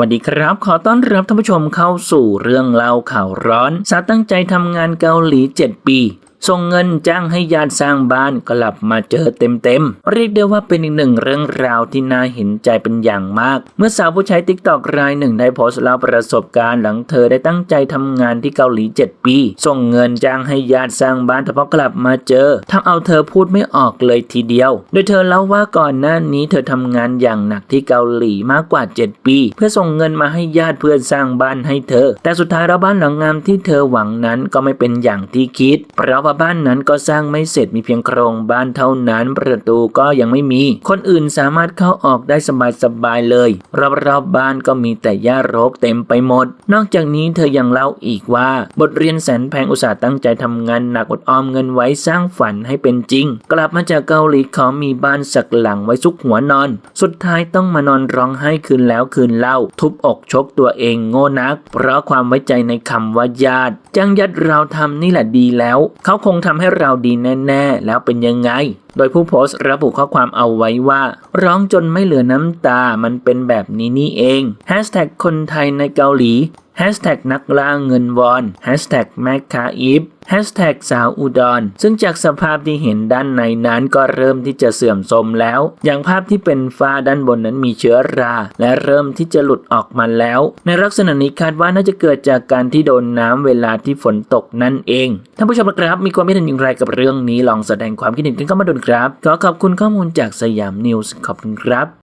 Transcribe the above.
วัสดีครับ ขอต้อนรับท่านผู้ชมเข้าสู่เรื่องเล่าข่าวร้อน สาตั้งใจทำงานเกาหลี 7 ปี ส่งเงินจ้างให้ญาติสร้างบ้านกลับมาเจอเต็มๆ เรียกได้ว่าเป็นอีกหนึ่งเรื่องราวที่น่าเห็นใจเป็นอย่างมาก เมื่อสาวผู้ใช้ติ๊กตอกรายหนึ่งได้โพสต์เล่าประสบการณ์หลังเธอได้ตั้งใจทำงานที่เกาหลี 7 ปี ส่งเงินจ้างให้ญาติสร้างบ้านแต่พอกลับมาเจอทำเอาเธอพูดไม่ออกเลยทีเดียว โดยเธอเล่าว่าก่อนหน้านี้เธอทำงานอย่างหนักที่เกาหลีมากกว่า 7 ปี เพื่อส่งเงินมาให้ญาติเพื่อสร้างบ้านให้เธอ แต่สุดท้ายแล้วบ้านหลังงามที่เธอหวังนั้นก็ไม่เป็นอย่างที่คิด เพราะว่าบ้านนั้นก็สร้างไม่เสร็จมีเพียงโครงบ้านเท่านั้น ประตูก็ยังไม่มี คนอื่นสามารถเข้าออกได้สบายๆเลย รอบๆบบ้านก็มีแต่หญ้ารกเต็มไปหมด นอกจากนี้เธอยังเล่าอีกว่า บทเรียนแสนแพงอุตสาห์ตั้งใจทำงานหนักอดออมเงินไว้สร้างฝันให้เป็นจริง กลับมาจากเกาหลีขอมีบ้านสักหลังไว้ซุกหัวนอน สุดท้ายต้องมานอนร้องไห้คืนแล้วคืนเล่า ทุบอกชกตัวเองโง่นัก เพราะความไว้ใจในคำว่าญาติจังยัดเราทำนี่แหละดีแล้วเขาคงทำให้เราดีแน่ ๆ แล้วเป็นยังไง โดยผู้โพสต์ระบุข้อความเอาไว้ว่า ร้องจนไม่เหลือน้ำตามันเป็นแบบนี้นี่เองคนไทยในเกาหลีนักล่าเงินวอนแมคคาอีฟสาวอุดร ซึ่งจากสภาพที่เห็นด้านในนั้นก็เริ่มที่จะเสื่อมโทรมแล้ว อย่างภาพที่เป็นฝ้าด้านบนนั้นมีเชื้อรา และเริ่มที่จะหลุดออกมาแล้ว ในลักษณะนี้คาดว่าน่าจะเกิดจากการที่โดนน้ำเวลาที่ฝนตกนั่นเอง ท่านผู้ชมครับ มีความคิดเห็นอย่างไรกับเรื่องนี้ลองแสดงความคิดเห็นกันเข้ามาดูนครับ ขอขอบคุณข้อมูลจากสยามนิวส์ขอบคุณครับ